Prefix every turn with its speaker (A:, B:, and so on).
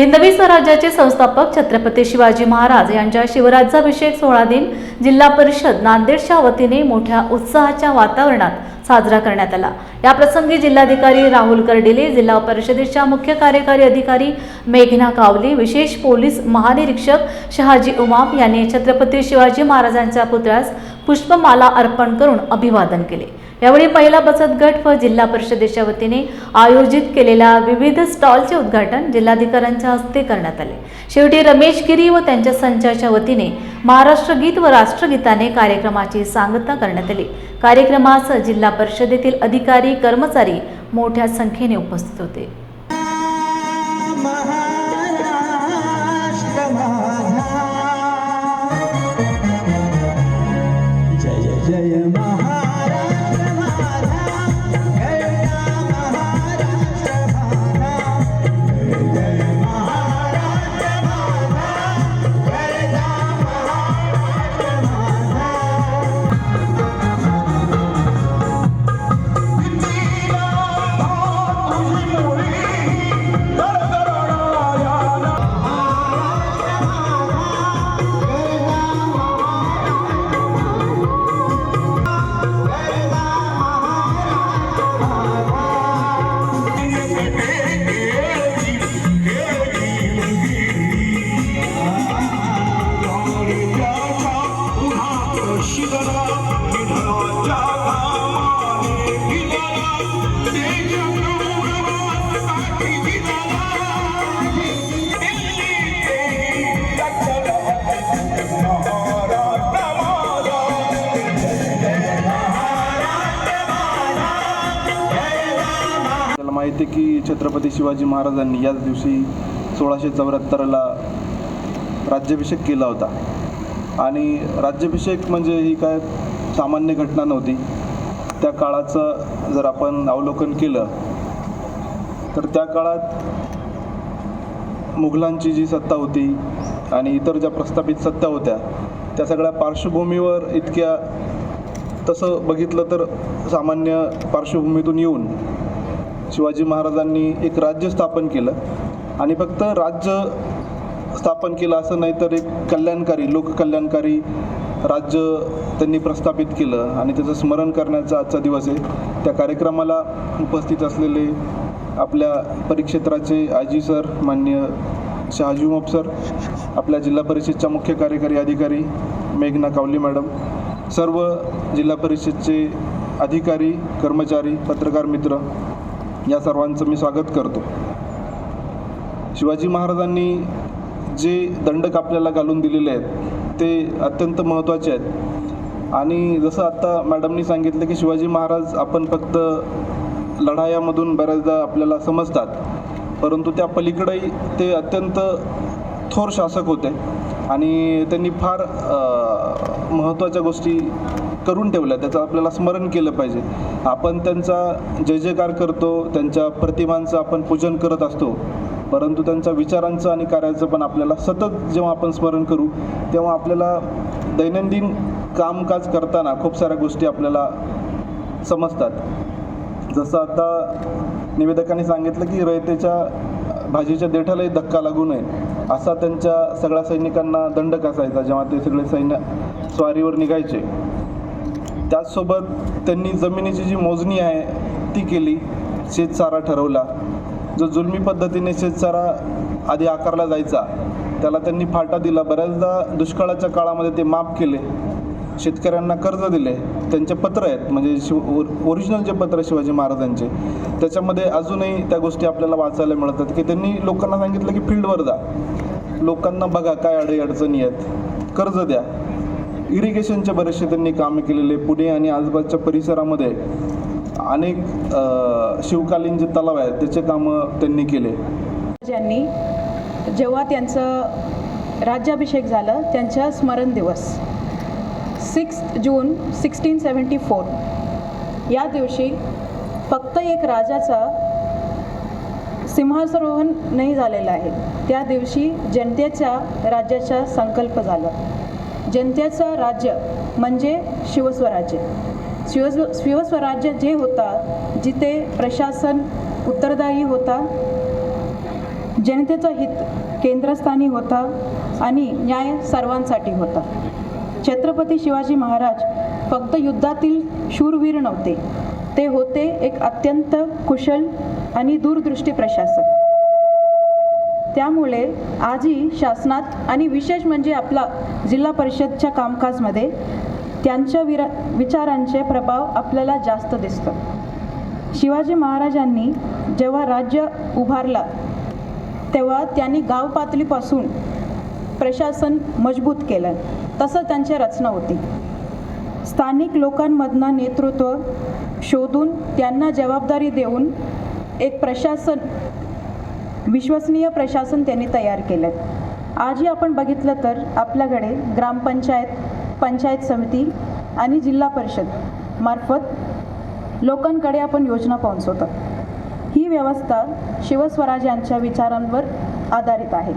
A: हिंदवी स्वराज्याचे संस्थापक छत्रपती शिवाजी महाराज यांच्या शिवराज्याभिषेक सोहळा दिन जिल्हा परिषद नांदेडच्या वतीने मोठ्या उत्साहाच्या वातावरणात साजरा करण्यात आला. याप्रसंगी जिल्हाधिकारी राहुल कर्डिले जिल्हा परिषदेच्या मुख्य कार्यकारी अधिकारी मेघना कावली विशेष पोलीस महानिरीक्षक शहाजी उमाप यांनी छत्रपती शिवाजी महाराजांच्या पुतळ्यास पुष्पमाला अर्पण करून अभिवादन केले. यावेळी पहिला बचत गट व जिल्हा परिषदेच्या वतीने आयोजित केलेल्या विविध स्टॉलचे उद्घाटन जिल्हाधिकाऱ्यांच्या हस्ते करण्यात आले. शेवटी रमेश गिरी व त्यांच्या संचाच्या वतीने महाराष्ट्र गीत व राष्ट्रगीताने कार्यक्रमाची सांगता करण्यात आली. कार्यक्रमास जिल्हा परिषदेतील अधिकारी कर्मचारी मोठ्या संख्येने उपस्थित होते.
B: माहिती आहे की छत्रपती शिवाजी महाराजांनी याच दिवशी सोळाशे चौऱ्याहत्तरला राज्याभिषेक केला होता. आणि राज्याभिषेक म्हणजे ही काय सामान्य घटना नव्हती. त्या काळाचं जर आपण अवलोकन केलं तर त्या काळात मुघलांची जी सत्ता होती आणि इतर ज्या प्रस्थापित सत्ता होत्या त्या सगळ्या पार्श्वभूमीवर इतक्या तसं बघितलं तर सामान्य पार्श्वभूमीतून येऊन शिवाजी महाराजांनी एक राज्य स्थापन केलं. आणि फक्त राज्य स्थापन केलं असं नाही तर एक कल्याणकारी लोककल्याणकारी राज्य त्यांनी प्रस्थापित केलं. आणि त्याचं स्मरण करण्याचा आजचा दिवस आहे. त्या कार्यक्रमाला उपस्थित असलेले आपल्या परिक्षेत्राचे आजी सर मान्य शहाजी मोप सर आपल्या जिल्हा परिषदच्या मुख्य कार्यकारी अधिकारी मेघना कावली मॅडम सर्व जिल्हा परिषदचे अधिकारी कर्मचारी पत्रकार मित्र या सर्वांचं मी स्वागत करतो. शिवाजी महाराजांनी जे दंडक आपल्याला घालून दिलेले आहेत ते अत्यंत महत्त्वाचे आहेत. आणि जसं आत्ता मॅडमनी सांगितलं की शिवाजी महाराज आपण फक्त लढायामधून बऱ्याचदा आपल्याला समजतात परंतु त्या पलीकडेही ते अत्यंत थोर शासक होते. आणि त्यांनी फार महत्त्वाच्या गोष्टी करून ठेवल्या त्याचं आपल्याला स्मरण केलं पाहिजे. आपण त्यांचा जय जयकार करतो त्यांच्या प्रतिमांचं आपण पूजन करत असतो परंतु त्यांच्या विचारांचं आणि कार्याचं पण आपल्याला सतत जेव्हा आपण स्मरण करू तेव्हा आपल्याला दैनंदिन कामकाज करताना खूप साऱ्या गोष्टी आपल्याला समजतात. जसं आता निवेदकांनी सांगितलं की रयतेच्या भाजीच्या देठालाही धक्का लागू नये असा त्यांच्या सगळ्या सैनिकांना दंडक असायचा जेव्हा ते सगळे सैन्य स्वारीवर निघायचे. त्याचसोबत त्यांनी जमिनीची जी मोजणी आहे ती केली. शेतसारा ठरवला. जो जुलमी पद्धतीने शेतसारा आधी आकारला जायचा त्याला त्यांनी फाटा दिला. बऱ्याचदा दुष्काळाच्या काळामध्ये ते माफ केले. शेतकऱ्यांना कर्ज दिले. त्यांचे पत्र आहेत. म्हणजे शिव ओरिजिनल जे पत्र शिवाजी महाराजांचे त्याच्यामध्ये अजूनही त्या गोष्टी आपल्याला वाचायला मिळतात की त्यांनी लोकांना सांगितलं की फील्डवर जा. लोकांना बघा काय अडी अडचणी आहेत. कर्ज द्या. इरिगेशनच्या बरेचसे त्यांनी कामे केलेले पुणे आणि आजूबाजूच्या परिसरामध्ये अनेक शिवकालीन जे तलाव आहेत त्याचे कामं त्यांनी केले.
C: ज्यांनी जेव्हा त्यांचं राज्याभिषेक झालं त्यांच्या स्मरण दिवस six June sixteen seventy four. या दिवशी फक्त एक राजाचा सिंहासरोहण नाही झालेलं आहे. त्या दिवशी जनतेच्या राज्याचा संकल्प झाला. जनतेचं राज्य म्हणजे शिवस्वराज्य. शिवस्व शिवस्वराज्य जे होता जिथे प्रशासन उत्तरदायी होता जनतेचं हित केंद्रस्थानी होता आणि न्याय सर्वांसाठी होता. छत्रपती शिवाजी महाराज फक्त युद्धातील शूरवीर नव्हते. ते होते एक अत्यंत कुशल आणि दूरदृष्टी प्रशासक. त्यामुळे आजही शासनात आणि विशेष म्हणजे आपला जिल्हा परिषदच्या कामकाजमध्ये त्यांच्या विरा विचारांचे प्रभाव आपल्याला जास्त दिसतं शिवाजी महाराजांनी जेव्हा राज्य उभारला तेव्हा त्यांनी गाव पातळीपासून प्रशासन मजबूत केलं. तसं त्यांची रचना होती. स्थानिक लोकांमधनं नेतृत्व शोधून त्यांना जबाबदारी देऊन एक प्रशासन विश्वसनीय प्रशासन त्यांनी तयार केलं आजही आपण बघितलं तर आपल्याकडे ग्रामपंचायत पंचायत समिती आणि जिल्हा परिषद मार्फत लोकांकडे आपण योजना पोहोचवतो ही व्यवस्था शिवस्वराज्यांच्या विचारांवर आधारित आहे.